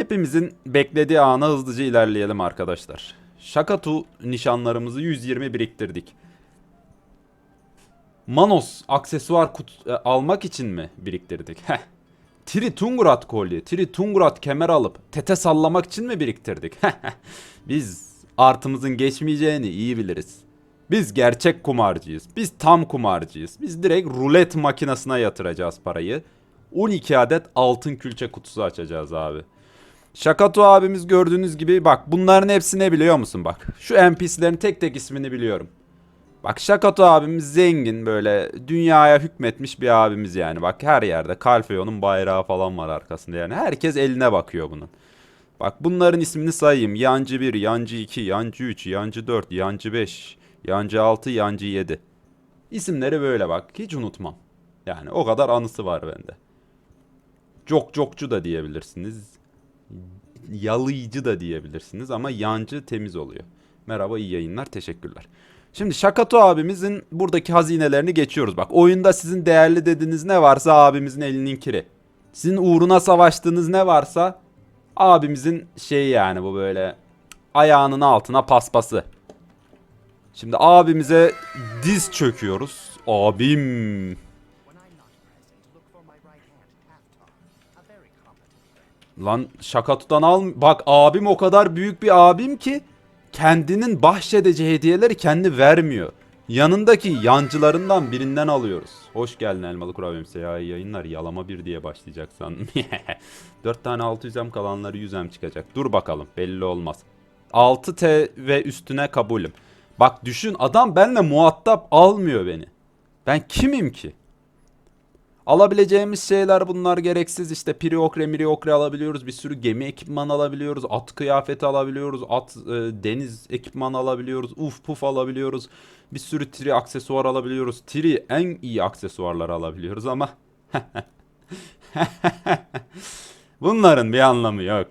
Hepimizin beklediği ana hızlıca ilerleyelim arkadaşlar. Şakatu nişanlarımızı 120 biriktirdik. Manos aksesuar kut- e, almak için mi biriktirdik? Heh. Tri Tungurat kolye, Tri Tungurat kemer alıp tete sallamak için mi biriktirdik? Biz artımızın geçmeyeceğini iyi biliriz. Biz gerçek kumarcıyız. Biz tam kumarcıyız. Biz direkt rulet makinesine yatıracağız parayı. 12 adet altın külçe kutusu açacağız abi. Şakatu abimiz gördüğünüz gibi bak bunların hepsi ne biliyor musun bak. Şu NPC'lerin tek tek ismini biliyorum. Bak Şakato abimiz zengin böyle dünyaya hükmetmiş bir abimiz yani. Bak her yerde Kalfeon'un bayrağı falan var arkasında yani. Herkes eline bakıyor bunun. Bak bunların ismini sayayım. Yancı 1, Yancı 2, Yancı 3, Yancı 4, Yancı 5, Yancı 6, Yancı 7. İsimleri böyle bak. Hiç unutmam. Yani o kadar anısı var bende. Cok cokçu da diyebilirsiniz. Yalayıcı da diyebilirsiniz ama yancı temiz oluyor. Merhaba iyi yayınlar teşekkürler. Şimdi Şakato abimizin buradaki hazinelerini geçiyoruz. Bak oyunda sizin değerli dediğiniz ne varsa abimizin elinin kiri. Sizin uğruna savaştığınız ne varsa abimizin şeyi yani bu böyle ayağının altına paspası. Şimdi abimize diz çöküyoruz. Abim. Lan şakatudan al. Bak abim o kadar büyük bir abim ki kendinin bahşedeceği hediyeleri kendi vermiyor. Yanındaki yancılarından birinden alıyoruz. Hoş geldin elmalı kurabiyem seyahat yayınlar. Yalama bir diye başlayacak sandım. 4 tane 600M kalanları 100M çıkacak. Dur bakalım belli olmaz. 6T ve üstüne kabulüm. Bak düşün adam benimle muhatap almıyor beni. Ben kimim ki? Alabileceğimiz şeyler bunlar gereksiz işte priokre miriokre alabiliyoruz bir sürü gemi ekipman alabiliyoruz at kıyafeti alabiliyoruz at e, deniz ekipman alabiliyoruz uf puf alabiliyoruz bir sürü tri aksesuar alabiliyoruz tri en iyi aksesuarları alabiliyoruz ama bunların bir anlamı yok.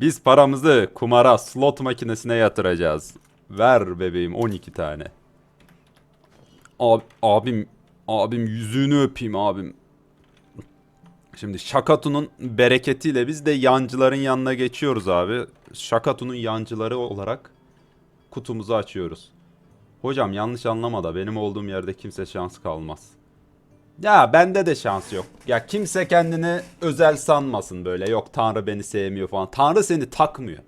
Biz paramızı kumara slot makinesine yatıracağız. Ver bebeğim 12 tane. Ab, abim abim yüzüğünü öpeyim abim. Şimdi Şakatu'nun bereketiyle biz de yancıların yanına geçiyoruz abi. Şakatu'nun yancıları olarak kutumuzu açıyoruz. Hocam yanlış anlama da benim olduğum yerde kimse şans kalmaz. Ya bende de şans yok. Ya kimse kendini özel sanmasın böyle. Yok Tanrı beni sevmiyor falan. Tanrı seni takmıyor.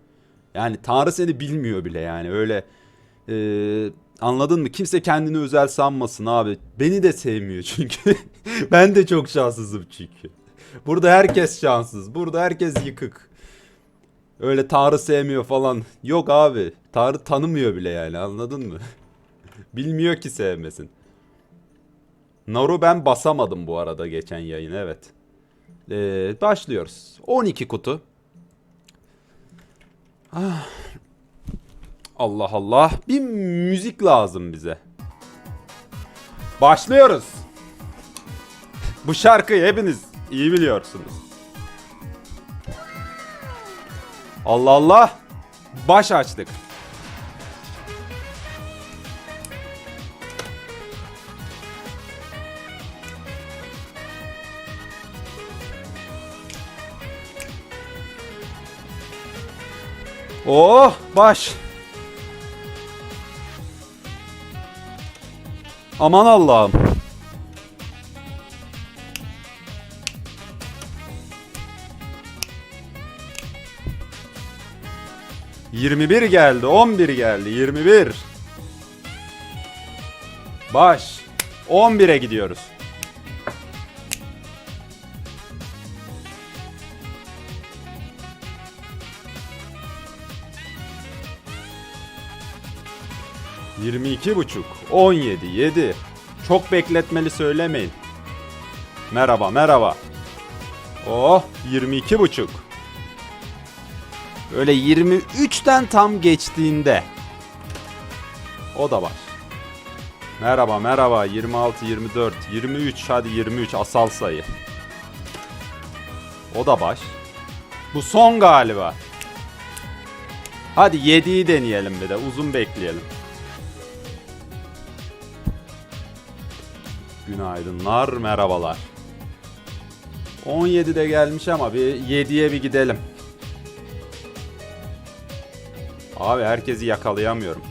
Yani Tanrı seni bilmiyor bile yani. Öyle ee, anladın mı? Kimse kendini özel sanmasın abi. Beni de sevmiyor çünkü. ben de çok şanssızım çünkü. Burada herkes şanssız. Burada herkes yıkık. Öyle Tanrı sevmiyor falan. Yok abi. Tanrı tanımıyor bile yani anladın mı? Bilmiyor ki sevmesin. Naru ben basamadım bu arada geçen yayın evet. Ee, başlıyoruz. 12 kutu. Ah. Allah Allah. Bir müzik lazım bize. Başlıyoruz. Bu şarkıyı hepiniz iyi biliyorsunuz. Allah Allah. Baş açtık. Oh baş. Aman Allah'ım. Yirmi bir geldi, on bir geldi, yirmi bir. Baş. On bire gidiyoruz. Yirmi iki buçuk, on yedi, yedi. Çok bekletmeli söylemeyin. Merhaba, merhaba. Oh, 22 buçuk. Böyle 23'ten tam geçtiğinde. O da var. Merhaba, merhaba. 26, 24, 23. Hadi 23 asal sayı. O da baş. Bu son galiba. Hadi 7'yi deneyelim bir de. Uzun bekleyelim. Günaydınlar, merhabalar. 17 de gelmiş ama bir 7'ye bir gidelim. Abi herkesi yakalayamıyorum.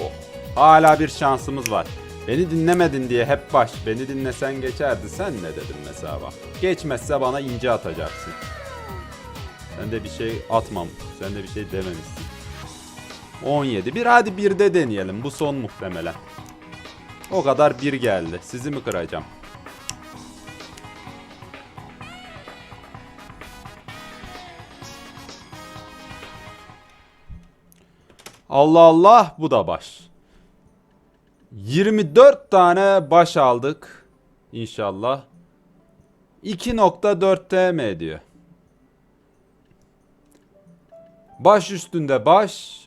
Oh. Hala bir şansımız var. Beni dinlemedin diye hep baş. Beni dinlesen geçerdi. Sen ne dedin mesela bak. Geçmezse bana ince atacaksın. Sen de bir şey atmam. Sen de bir şey dememişsin. 17. Bir hadi bir de deneyelim. Bu son muhtemelen. O kadar bir geldi. Sizi mi kıracağım? Allah Allah bu da baş. 24 tane baş aldık. İnşallah. 2.4 TM ediyor. Baş üstünde baş.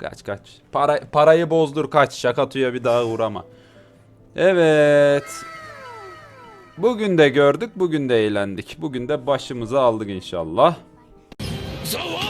Kaç kaç. Para, parayı bozdur kaç. Şakatuya bir daha uğrama. Evet. Bugün de gördük, bugün de eğlendik. Bugün de başımızı aldık inşallah. ザ・